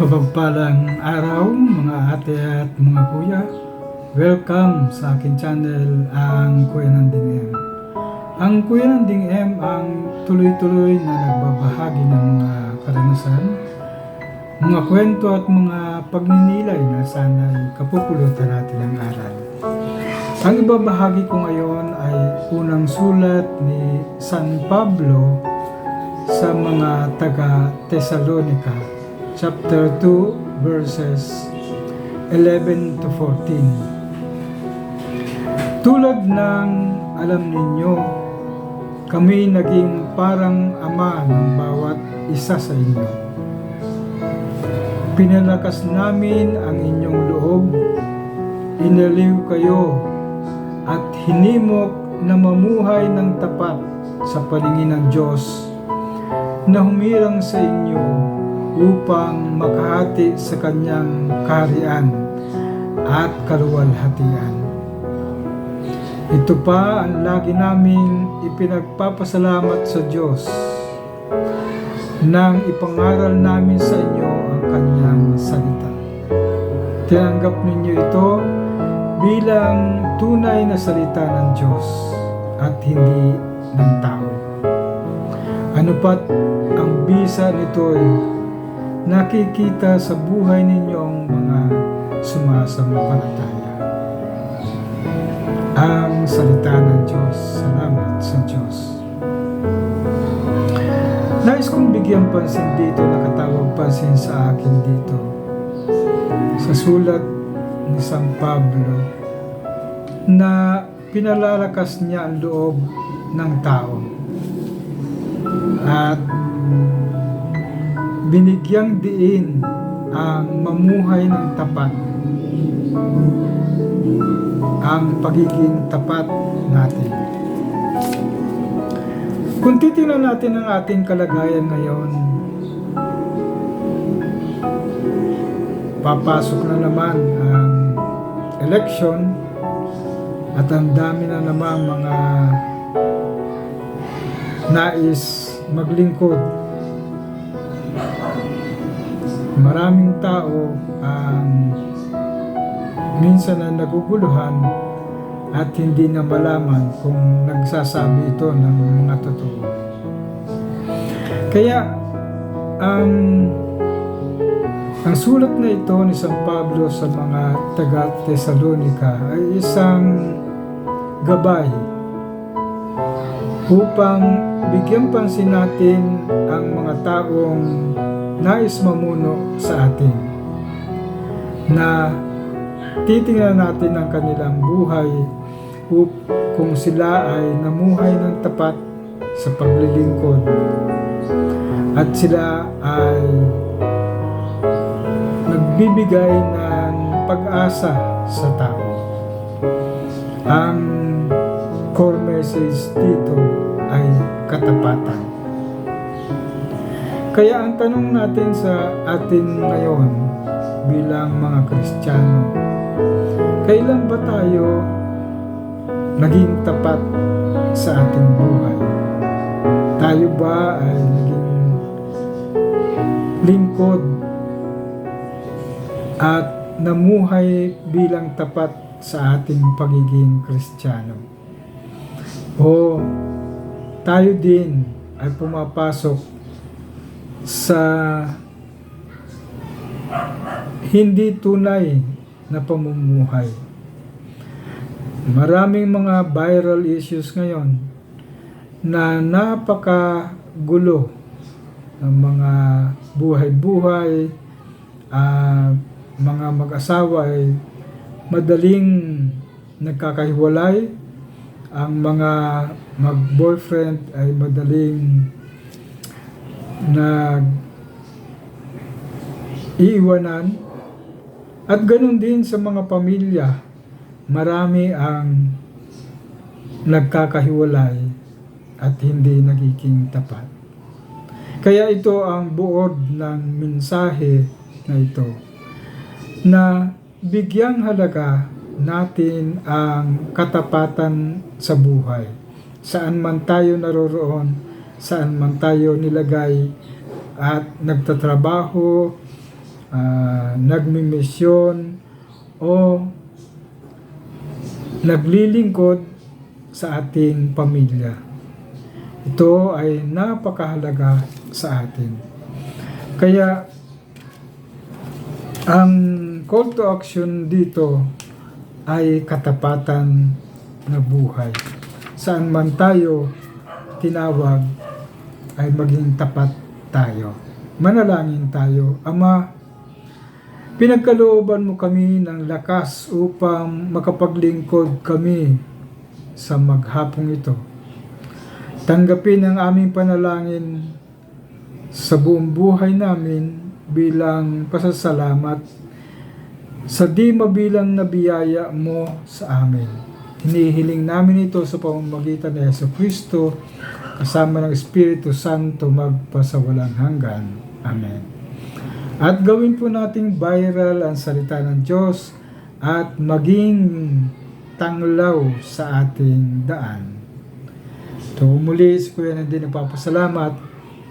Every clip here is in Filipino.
Mapagpalang araw mga ate at mga kuya. Welcome sa akin channel, ang Kuya Nanding M. Ang Kuya Nanding M ang tuloy-tuloy na nagbabahagi ng mga karanasan, mga kwento at mga pagninilay na sana'y kapupulutan natin ang aral. Ang ibabahagi ko ngayon ay unang sulat ni San Pablo sa mga taga Thessalonica, chapter 2, verses 11 to 14. Tulad ng alam ninyo, kami naging parang ama ng bawat isa sa inyo. Pinalakas namin ang inyong loob, inaliw kayo, at hinimok na mamuhay ng tapat sa paningin ng Diyos na humirang sa inyo upang makahati sa kanyang kaharian at kaluwalhatian. Ito pa ang lagi naming ipinagpapasalamat sa Diyos nang ipangaral namin sa inyo ang kanyang salita. Tinanggap ninyo ito bilang tunay na salita ng Diyos at hindi ng tao. Ano pat ang bisa nito'y nakikita sa buhay ninyong mga sumasampalataya. Ang salita ng Diyos. Salamat sa Diyos. Nais kong bigyan pansin dito, nakatawag pansin sa akin dito. Sa sulat ni San Pablo na pinalalakas niya ang loob ng tao at binigyang diin ang mamuhay ng tapat ang pagiging tapat natin. Kung titingnan natin ang ating kalagayan ngayon, papasok na naman ang election at ang dami na naman mga nais maglingkod. Maraming tao ang minsan na naguguluhan at hindi na malaman kung nagsasabi ito ng mga totoo. Kaya ang ang sulat na ito ni San Pablo sa mga taga Thessalonica ay isang gabay upang bigyan pansin natin ang mga taong nais mamuno sa atin na titingnan natin ang kanilang buhay kung sila ay namuhay ng tapat sa paglilingkod at sila ay nagbibigay ng pag-asa sa tao. Ang core message dito ay katapatan. Kaya ang tanong natin sa atin ngayon bilang mga Kristiyano, kailan ba tayo naging tapat sa ating buhay? Tayo ba ay naging lingkod at namuhay bilang tapat sa ating pagiging Kristiyano? O tayo din ay pumapasok sa hindi tunay na pamumuhay. Maraming mga viral issues ngayon na napakagulo ng mga buhay-buhay, ah, mga mag-asawa ay madaling nagkakahiwalay, ang mga mag-boyfriend ay madaling nag iiwanan at ganun din sa mga pamilya marami ang nagkakahiwalay at hindi nagiging tapat. Kaya ito ang buod ng mensahe na ito na bigyang halaga natin ang katapatan sa buhay. Saan man tayo naroroon saan man tayo nilagay at nagtatrabaho, ah, nagmimisyon, o naglilingkod sa ating pamilya. Ito ay napakahalaga sa atin. Kaya, ang call to action dito ay katapatan na buhay. Saan man tayo tinawag ay maging tapat tayo. Manalangin tayo, Ama, pinagkalooban mo kami ng lakas upang makapaglingkod kami sa maghapong ito. Tanggapin ang aming panalangin sa buong buhay namin bilang pasasalamat sa di mabilang na biyaya mo sa amin. Hinihiling namin ito sa pamamagitan ni Yeso Kristo kasama ng Espiritu Santo magpasawalang hanggan. Amen. At gawin po nating viral ang salita ng Diyos at maging tanglaw sa ating daan. Ito muli si Kuya na din nagpapasalamat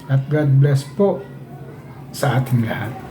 at God bless po sa ating lahat.